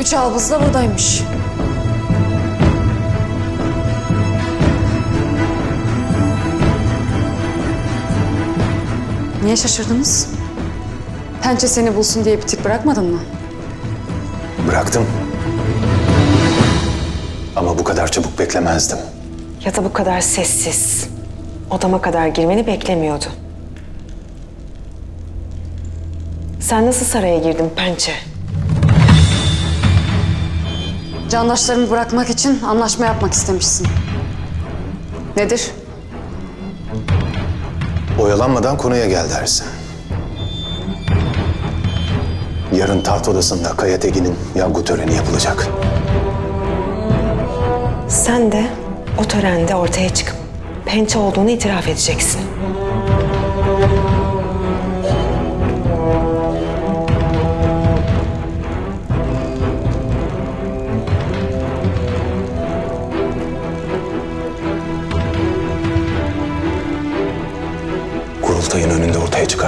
Üç albız da buradaymış. Niye şaşırdınız? Pençe seni bulsun diye bir tık bırakmadın mı? Bıraktım. Ama bu kadar çabuk beklemezdim. Ya da bu kadar sessiz. Odama kadar girmeni beklemiyordu. Sen nasıl saraya girdin pençe? Candaşlarımı bırakmak için anlaşma yapmak istemişsin. Nedir? Oyalanmadan konuya gel dersin. Yarın taht odasında Kaya Tekin'in yangu töreni yapılacak. Sen de o törende ortaya çıkıp pençe olduğunu itiraf edeceksin.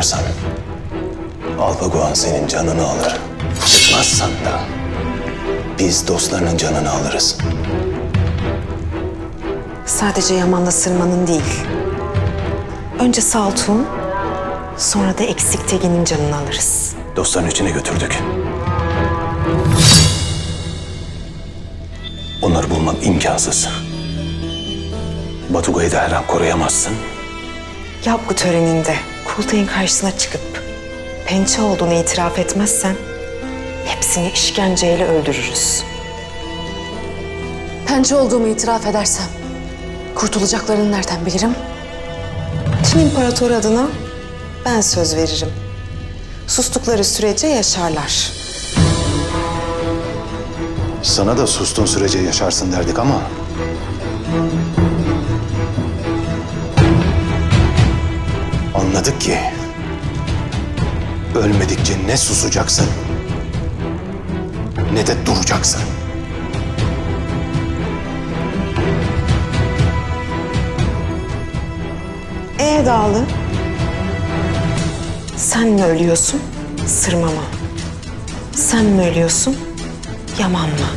Çıkarsan Alpagoan senin canını alır. Çıkmazsan da biz dostlarının canını alırız. Sadece Yaman'la Sırman'ın değil. Önce Saltuk'un, sonra da eksik Tegin'in canını alırız. Dostların içine götürdük. Onları bulmak imkansız. Batuga'yı da her an koruyamazsın. Yap bu töreninde Kultay'ın karşısına çıkıp pençe olduğunu itiraf etmezsen hepsini işkenceyle öldürürüz. Pençe olduğumu itiraf edersem kurtulacaklarını nereden bilirim? Çin İmparatoru adına ben söz veririm. Sustukları sürece yaşarlar. Sana da sustuğun sürece yaşarsın derdik ama... Anladık ki... Ölmedikçe ne susacaksın... ...ne de duracaksın. Ee Dağlı? Sen mi ölüyorsun, Sırma mı? Sen mi ölüyorsun, Yaman mı?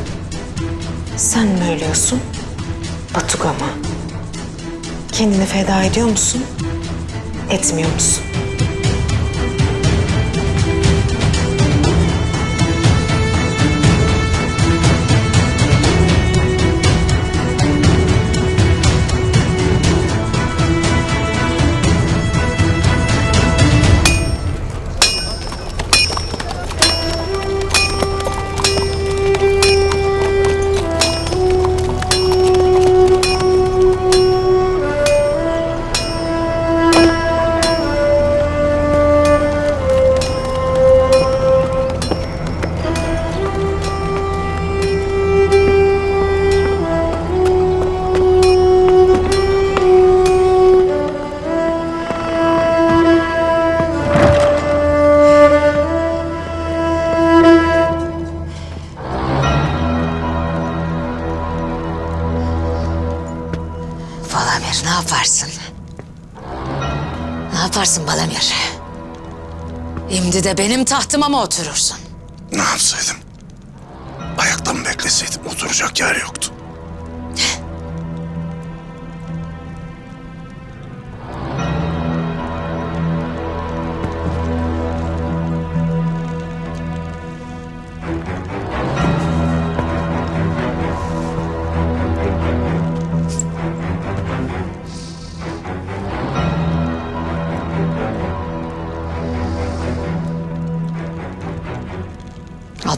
Sen mi ölüyorsun, Batuga mı? Kendini feda ediyor musun, etmiyor Şimdi de benim tahtıma mı oturursun? Ne yapsaydım? Ayakta mı bekleseydim? Oturacak yer yoktu.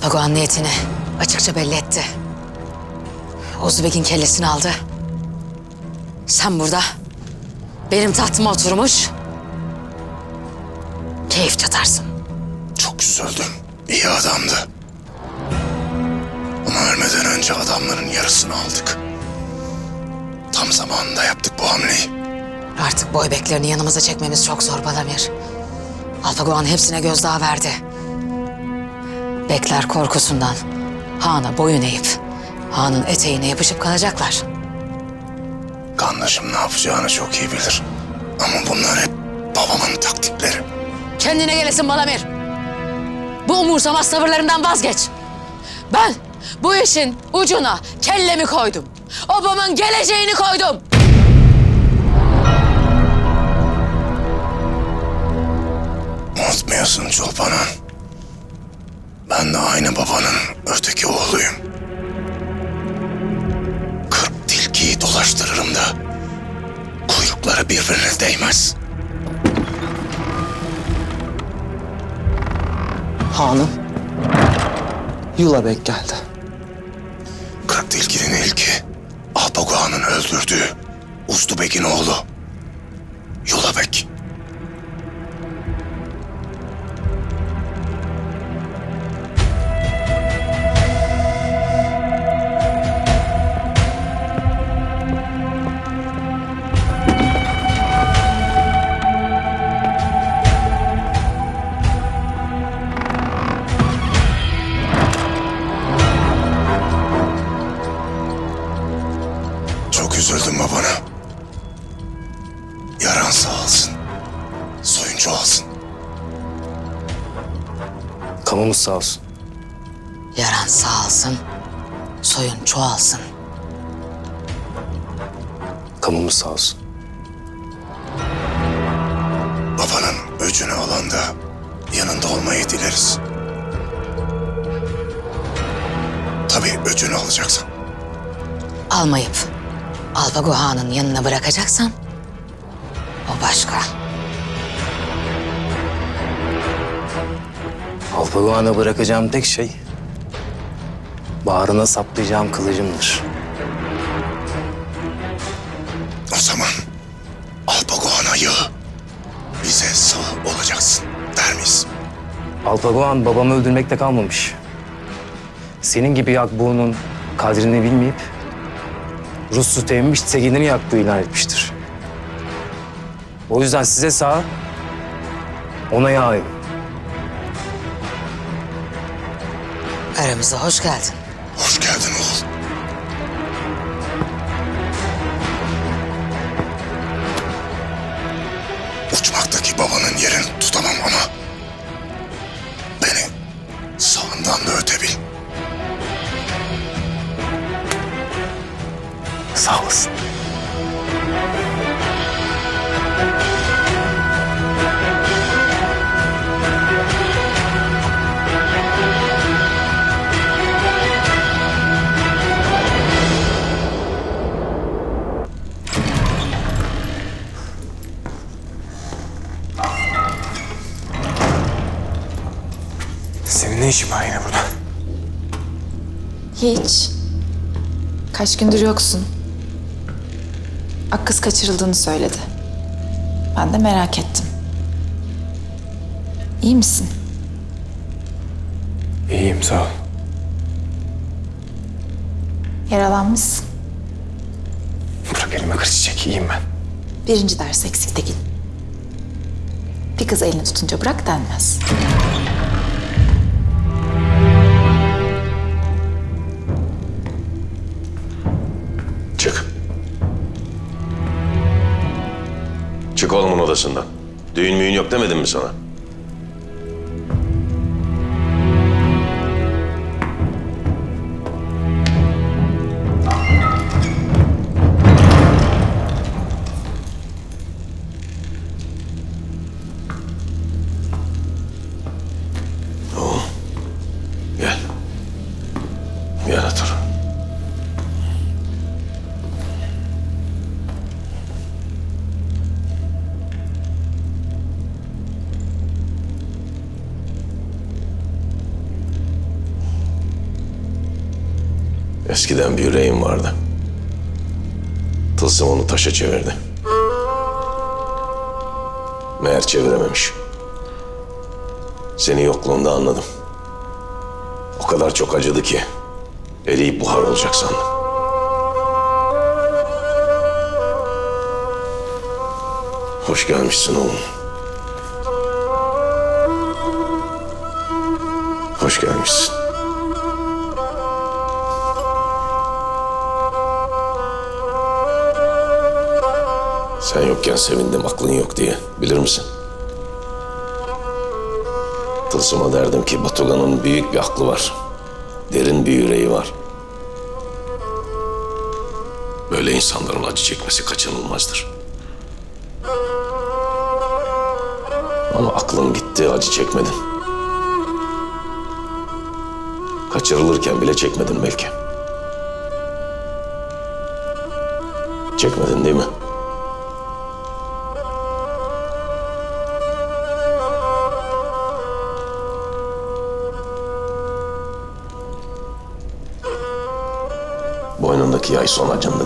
Alpagoan niyetini açıkça belli etti. Ozbek'in kellesini aldı. Sen burada benim tahtıma oturmuş keyif çatarsın. Çok üzüldüm. İyi adamdı. Ama ölmeden önce adamların yarısını aldık. Tam zamanında yaptık bu hamleyi. Artık boybeklerini yanımıza çekmemiz çok zor Balamir. Alpagoan hepsine gözdağı verdi. Bekler korkusundan Han'a boyun eğip Han'ın eteğine yapışıp kalacaklar. Kandaşım ne yapacağını çok iyi bilir. Ama bunlar hep babamın taktikleri. Kendine gelesin Balamir. Bu umursamaz tavırlarından vazgeç. Ben bu işin ucuna kellemi koydum. Obamın geleceğini koydum. Yulabek geldi. Kırk tilkinin ilki Alpagua'nın öldürdüğü Ustubek'in oğlu Kamımız sağ olsun. Yaran sağ olsun, soyun çoğalsın. Kamımız sağ olsun. Babanın öcünü alanda yanında olmayı dileriz. Tabii öcünü alacaksın. Almayıp Alpago Han'ın yanına bırakacaksan o başka. Alpagoan'a bırakacağım tek şey... ...bağrına saplayacağım kılıcımdır. O zaman Alpagoan'a yağı bize sağ olacaksın der miyiz? Alpagoan babamı öldürmekte kalmamış. Senin gibi yakbuğunun kadrini bilmeyip... ...Rus sütü emmiş Tegin'in yaktığı ilan etmiştir. O yüzden size sağ... ...ona yağ Aramıza hoş geldin. Hoş geldin oğul. Uçmaktaki babanın yerini tutamam ama beni sağından da ötebil. Sağ olasın. Senin ne işin var yine burada? Hiç. Kaç gündür yoksun. Akkız kaçırıldığını söyledi. Ben de merak ettim. İyi misin? İyiyim sağ ol. Yaralanmışsın. Bırak elime kır çiçek iyiyim ben. Birinci ders eksikte git. Bir kız elini tutunca bırak denmez. Çık oğlumun odasından. Düğün müğün yok demedim mi sana? Eskiden bir yüreğim vardı. Tılsım onu taşa çevirdi. Meğer çevirememiş. Seni yokluğunda anladım. O kadar çok acıdı ki eriyip buhar olacak sandım. Hoş gelmişsin oğlum. Hoş gelmişsin. Sen yokken sevindim aklın yok diye. Bilir misin? Tılsım'a derdim ki Batugan'ın büyük bir aklı var. Derin bir yüreği var. Böyle insanların acı çekmesi kaçınılmazdır. Ama aklın gitti, acı çekmedin. Kaçırılırken bile çekmedin belki. Çekmedin değil mi? Paradise olacağını